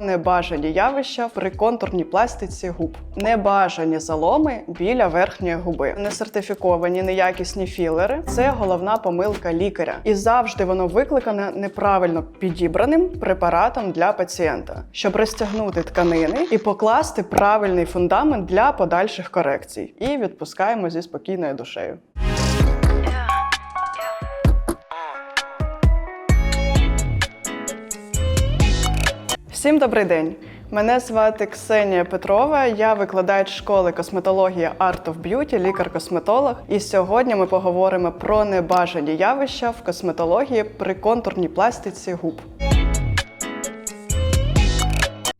Небажані явища при контурній пластиці губ, небажані заломи біля верхньої губи, несертифіковані неякісні філери це головна помилка лікаря, і завжди воно викликане неправильно підібраним препаратом для пацієнта, щоб розтягнути тканини і покласти правильний фундамент для подальших корекцій. І відпускаємо зі спокійною душею. Всім добрий день! Мене звати Ксенія Петрова. Я викладач школи косметології Art of Beauty, лікар-косметолог. І сьогодні ми поговоримо про небажані явища в косметології при контурній пластиці губ.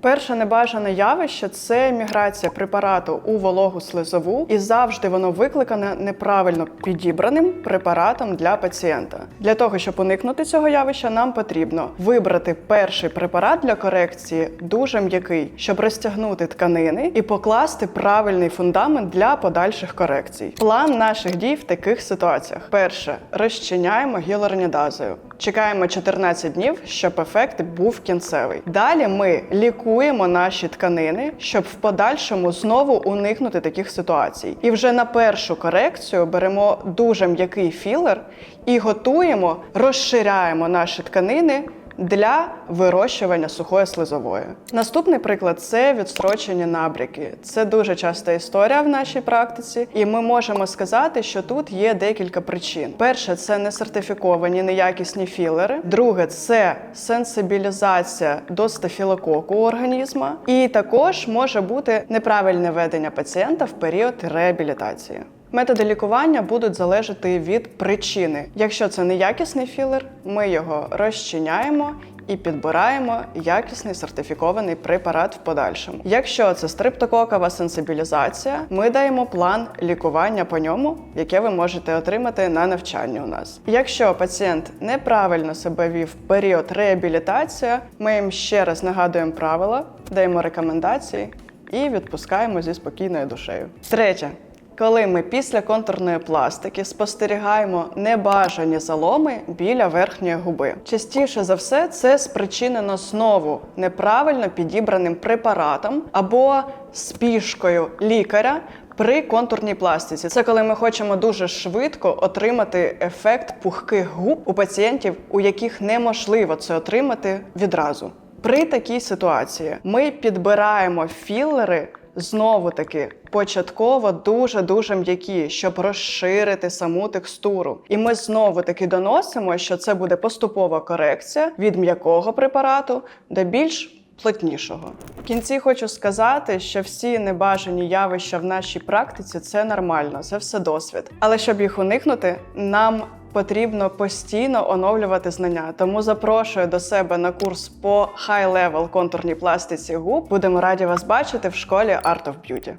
Перше небажане явище це міграція препарату у вологу слизову, і завжди воно викликане неправильно підібраним препаратом для пацієнта. Для того, щоб уникнути цього явища, нам потрібно вибрати перший препарат для корекції дуже м'який, щоб розтягнути тканини і покласти правильний фундамент для подальших корекцій. План наших дій в таких ситуаціях: перше розчиняємо гіалуронідазою. Чекаємо 14 днів, щоб ефект був кінцевий. Далі ми лікуємо наші тканини, щоб в подальшому знову уникнути таких ситуацій. І вже на першу корекцію беремо дуже м'який філер і готуємо, розширяємо наші тканини. Для вирощування сухої слизової. Наступний приклад це відстрочені набряки. Це дуже часта історія в нашій практиці, і ми можемо сказати, що тут є декілька причин. Перше, це несертифіковані неякісні філери. Друге, це сенсибілізація до стафілококу організму. І також може бути неправильне ведення пацієнта в період реабілітації. Методи лікування будуть залежати від причини. Якщо це неякісний філер, ми його розчиняємо і підбираємо якісний сертифікований препарат в подальшому. Якщо це стриптококова сенсибілізація, ми даємо план лікування по ньому, яке ви можете отримати на навчанні у нас. Якщо пацієнт неправильно себе вів в період реабілітації, ми їм ще раз нагадуємо правила, даємо рекомендації і відпускаємо зі спокійною душею. Третє. Коли ми після контурної пластики спостерігаємо небажані заломи біля верхньої губи, частіше за все це спричинено знову неправильно підібраним препаратом або спішкою лікаря. При контурній пластиці це коли ми хочемо дуже швидко отримати ефект пухких губ у пацієнтів, у яких неможливо це отримати відразу. При такій ситуації ми підбираємо філери знову таки початково дуже дуже м'які, щоб розширити саму текстуру. І ми знову таки доносимо, що це буде поступова корекція від м'якого препарату до більш. Плотнішого в кінці хочу сказати, що всі небажані явища в нашій практиці це нормально, це все досвід. Але щоб їх уникнути, нам потрібно постійно оновлювати знання. Тому запрошую до себе на курс по хай-левел контурній пластиці губ. Будемо раді вас бачити в школі Art of Beauty.